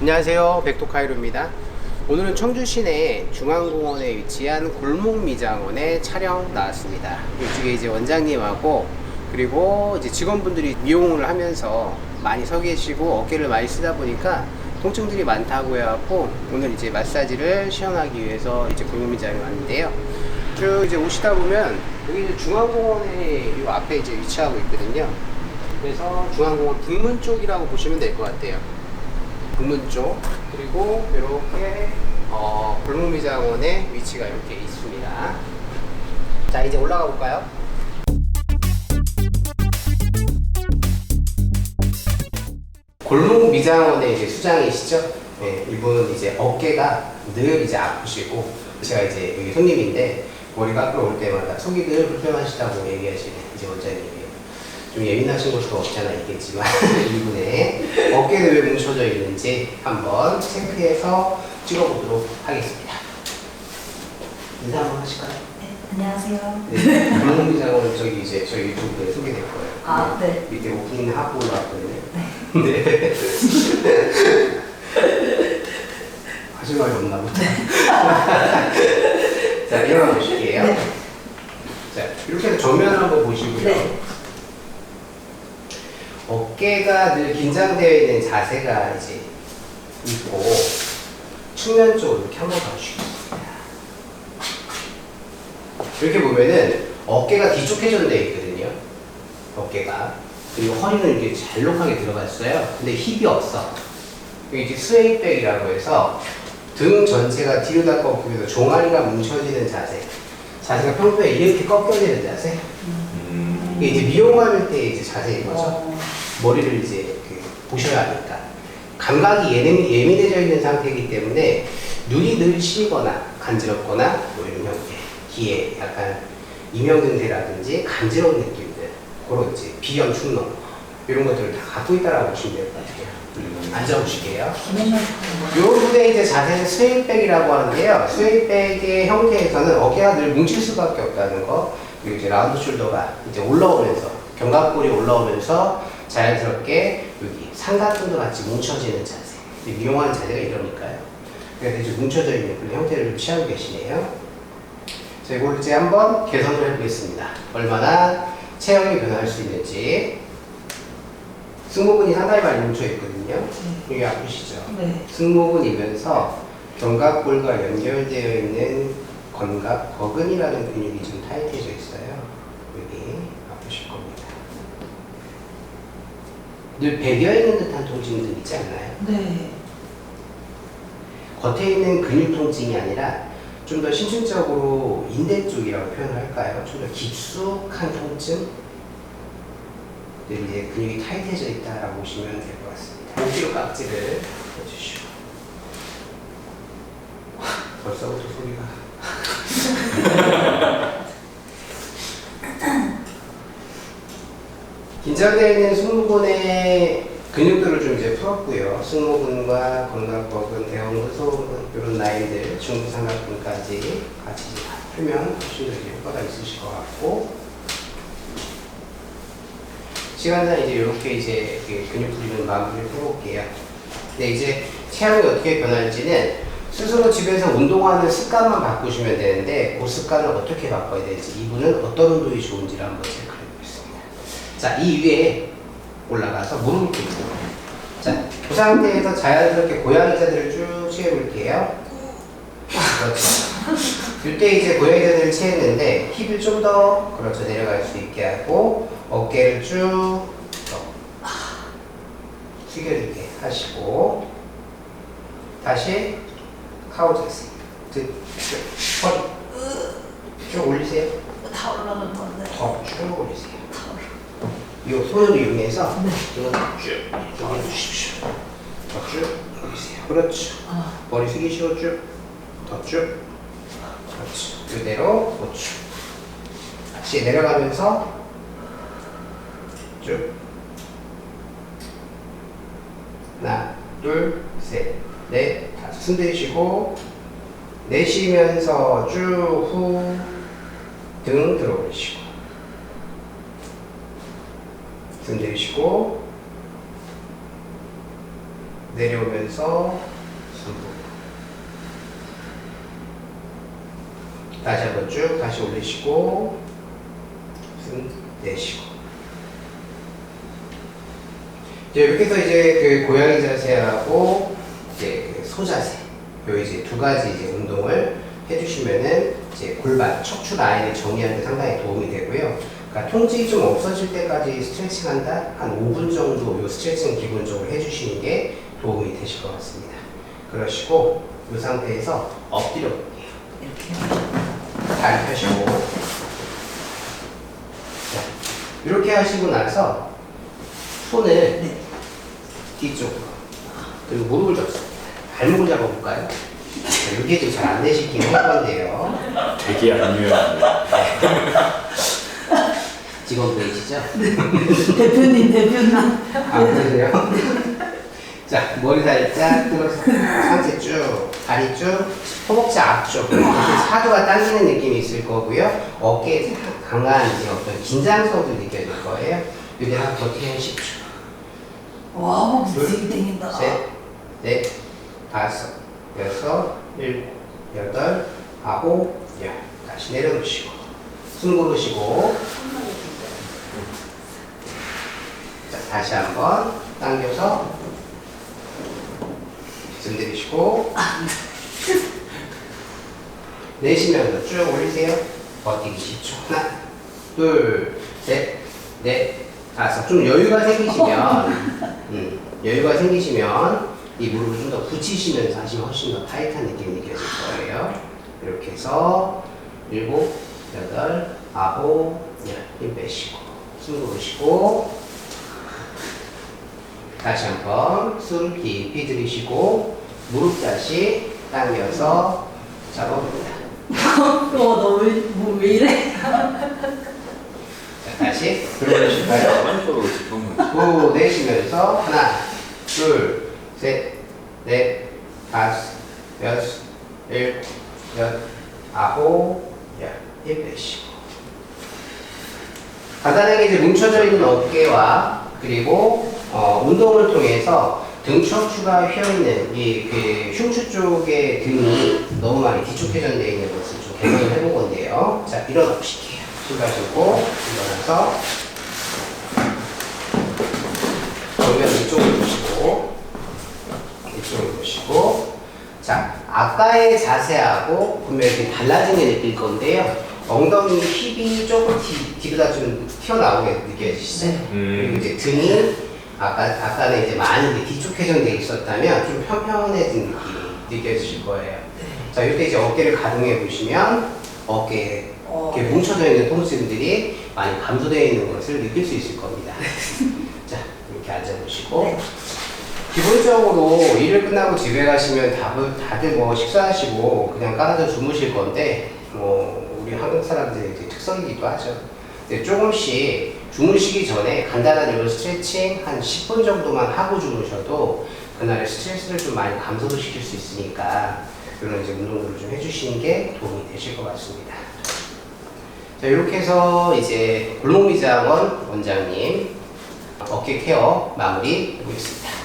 안녕하세요. 백도카이로입니다. 오늘은 청주 시내 중앙공원에 위치한 골목미장원에 촬영 나왔습니다. 이쪽에 이제 원장님하고 그리고 이제 직원분들이 미용을 하면서 많이 서 계시고 어깨를 많이 쓰다 보니까 통증들이 많다고 해갖고 오늘 이제 마사지를 시연하기 위해서 이제 골목미장에 왔는데요. 쭉 이제 오시다 보면 여기 이제 중앙공원에 이 앞에 이제 위치하고 있거든요. 그래서 중앙공원 북문 쪽이라고 보시면 될 것 같아요 북문 쪽 그리고 이렇게 어, 골목미장원의 위치가 이렇게 있습니다. 자 이제 올라가 볼까요? 골목미장원의 이제 수장이시죠? 네, 이분은 이제 어깨가 늘 이제 아프시고 제가 이제 여기 손님인데 머리가 앞으로 올 때마다 속이 늘 불편하시다고 얘기하시는 이제 원장님이에요. 좀 예민하신 것도 없잖아 있겠지만 이분의 어깨는 왜 뭉쳐져 있는지 한번 체크해서 찍어보도록 하겠습니다. 인사 한번 하실까요? 네, 안녕하세요. 네, 골목미장원 저기 이제 저희 유튜브에 소개될 거예요. 아, 네. 밑에 오프닝 하고 올라왔거든요. 네. 하실 말이 없나 보다. 자, 일어나 보실게요. 네. 자, 이렇게 해서 정면 한번 보시고요. 네. 어깨가 늘 긴장되어 있는 자세가 이제 있고 측면 쪽으로 이렇게 한번 봐주시겠습니다. 이렇게 보면은 어깨가 돼 있거든요. 어깨가 그리고 허리는 이렇게 잘록하게 들어갔어요. 근데 힙이 없어. 이게 이제 스웨이백이라고 해서 등 전체가 뒤로 다 꺾이면서 종아리가 뭉쳐지는 자세. 자세가 평소에 이렇게 꺾여지는 자세. 이게 이제 미용할 때 이제 자세인 거죠. 어, 머리를 이제 그 보셔야 하니까. 감각이 예민, 예민해져 있는 상태이기 때문에 눈이 늘 시리거나 간지럽거나 뭐 이런 형태 귀에 약간 이명근세라든지 간지러운 느낌들 그런 이제 비염 축농 이런 것들을 다 갖고 있다라고 보시면 될 것 같아요. 앉아보실게요. 기능만 이 부분에 이제 자세는 스웨이백이라고 하는데요. 스웨이백의 형태에서는 어깨가 늘 뭉칠 수밖에 없다는 거 그리고 이제 라운드 숄더가 이제 올라오면서 견갑골이 올라오면서 자연스럽게 여기 삼각근도 같이 뭉쳐지는 자세. 미용하는 자세가 이러니까요. 그래서 이제 뭉쳐져 있는 그런 형태를 취하고 계시네요. 자, 이걸 이제 한번 개선을 해보겠습니다. 얼마나 체형이 변할 수 있는지. 승모근이 상당히 많이 뭉쳐 있거든요. 여기 아프시죠? 네. 승모근이면서 견갑골과 연결되어 있는 건갑 거근이라는 근육이 좀 타이트해져 있어요. 여기 아프실 겁니다. 늘 배겨 있는 듯한 통증들 있지 않나요? 네. 겉에 있는 근육 통증이 아니라 좀 더 신체적으로 인대 쪽이라고 표현을 할까요? 좀 더 깊숙한 통증? 늘 이제 근육이 타이트해져 있다라고 보시면 될 것 같습니다. 5kg 깍지를 해주시고 벌써부터 소리가 긴장되어 있는 승모근의 근육들을 좀 이제 풀었고요. 승모근과 건강법은 대형 후소근 이런 라인들 중부 삼각근까지 같이 풀면 훨씬 더 효과가 있으실 것 같고 시간상 이제 이렇게 이제 그 근육 풀리는 마무리를 해볼게요. 근데 이제 체형이 어떻게 변할지는 스스로 집에서 운동하는 습관만 바꾸시면 되는데 그 습관을 어떻게 바꿔야 될지 이분은 어떤 운동이 좋은지를 한번 보겠습니다. 자, 이 위에 올라가서 무릎을 꿇고 자, 그 상태에서 자연스럽게 고양이 자세를 쭉 취해볼게요. 그렇죠. 이때 이제 고양이 자세를 취했는데 힙을 좀 더 그렇죠 내려갈 수 있게 하고 어깨를 쭉더 숙여주게 하시고 다시 카우 자세 등, 쭉, 허리 쭉 올리세요 다 올라간 건데. 더쭉 올리세요 다 올라. 이 손을 이용해서 네. 이건 쭉 올려주십시오 더쭉 올리세요 그렇죠 아, 머리 숙이시고 쭉, 더 쭉. 그렇죠. 그대로 우측. 다시 내려가면서 쭉. 하나, 둘, 셋, 넷, 다섯. 숨 들이쉬고 내쉬면서 쭉 후, 등 들어 올리시고. 숨 들이쉬고 내려오면서 승부. 다시 한번 쭉 다시 올리시고 숨 내쉬고. 이제 이렇게 해서 이제 그 고양이 자세하고 이제 그 소자세 요 이제 두 가지 이제 운동을 해주시면은 이제 골반 척추 라인을 정리하는 데 상당히 도움이 되고요. 그러니까 통증이 좀 없어질 때까지 스트레칭 한다 한 5분 정도 요 스트레칭 기본적으로 해주시는 게 도움이 되실 것 같습니다. 그러시고 이 상태에서 엎드려 볼게요. 이렇게 다리 펴시고 자, 이렇게 하시고 나서 손을 네. 뒤쪽으로 그리고 무릎을 접습니다. 발목을 잡아볼까요? 자, 이게 좀 잘 안 되시긴 할 건데요. 되게 안 유연합니다. 직원 보이시죠? 대표님 대표님 아, 그러세요? 자, 머리 살짝 들어서 상체 쭉, 다리 쭉, 허벅지 앞쪽 이렇게 사두가 당기는 느낌이 있을 거고요. 어깨에 강한 이제 어떤 긴장성도 느껴질 거예요. 이제 한 버티기 한 10초. 와 되게 땡긴다 셋, 넷, 다섯, 여섯, 일곱, 여덟, 아홉, 열. 다시 내려놓으시고. 숨 고르시고. 자, 다시 한번 당겨서 숨 내리시고. 내쉬면서 쭉 올리세요. 버티기 10초. 하나, 둘, 셋, 넷, 다섯. 좀 여유가 생기시면, 음, 여유가 생기시면 이 무릎을 좀 더 붙이시면서 하시면 훨씬 더 타이트한 느낌이 느껴질 거예요. 이렇게 해서 일곱, 여덟, 아홉, 열. 힘 빼시고, 숨 고르시고, 다시 한번 숨 깊이 들이쉬고, 무릎 다시 당겨서 잡아봅니다. 너너왜 이래 자, 다시 들어보실까요? 한쪽으로 짚으면 후 내쉬면서 하나, 둘, 셋, 넷, 다섯, 여섯, 일곱, 여덟, 아홉, 열. 힘 빼시고. 간단하게 이제 뭉쳐져 있는 어깨와 그리고 어, 운동을 통해서 등 척추가 휘어있는 이 그 흉추 쪽의 등이 너무 많이 뒤쪽회전 되어 있는 것을 좀 개선을 해본 건데요. 자, 일어나 보실게요. 신발 신고 일어나서 정면 이쪽을 보시고 이쪽을 보시고 자 아까의 자세하고 분명히 달라진 게 느낄 건데요 엉덩이 힙이 조금 뒤, 뒤로 다 좀 튀어나오게 느껴지시죠? 네. 그리고 이제 등이 아까 아까는 이제 많이 이제 뒤쪽 회전돼 있었다면 좀 편편해진 느낌이 느껴지실 거예요. 자 이때 이제 어깨를 가동해 보시면 어깨에 어. 이렇게 뭉쳐져 있는 통증들이 많이 감소되어 있는 것을 느낄 수 있을 겁니다. 자, 이렇게 앉아보시고. 네. 기본적으로 일을 끝나고 집에 가시면 다들, 다들 뭐 식사하시고 그냥 깔아서 주무실 건데, 뭐, 우리 한국 사람들의 특성이기도 하죠. 근데 조금씩 주무시기 전에 간단한 이런 스트레칭 한 10분 정도만 하고 주무셔도 그날의 스트레스를 좀 많이 감소시킬 수 있으니까 이런 이제 운동들을 좀 해주시는 게 도움이 되실 것 같습니다. 자, 이렇게 해서 이제 골목미장원 원장님 어깨 케어 마무리 해보겠습니다.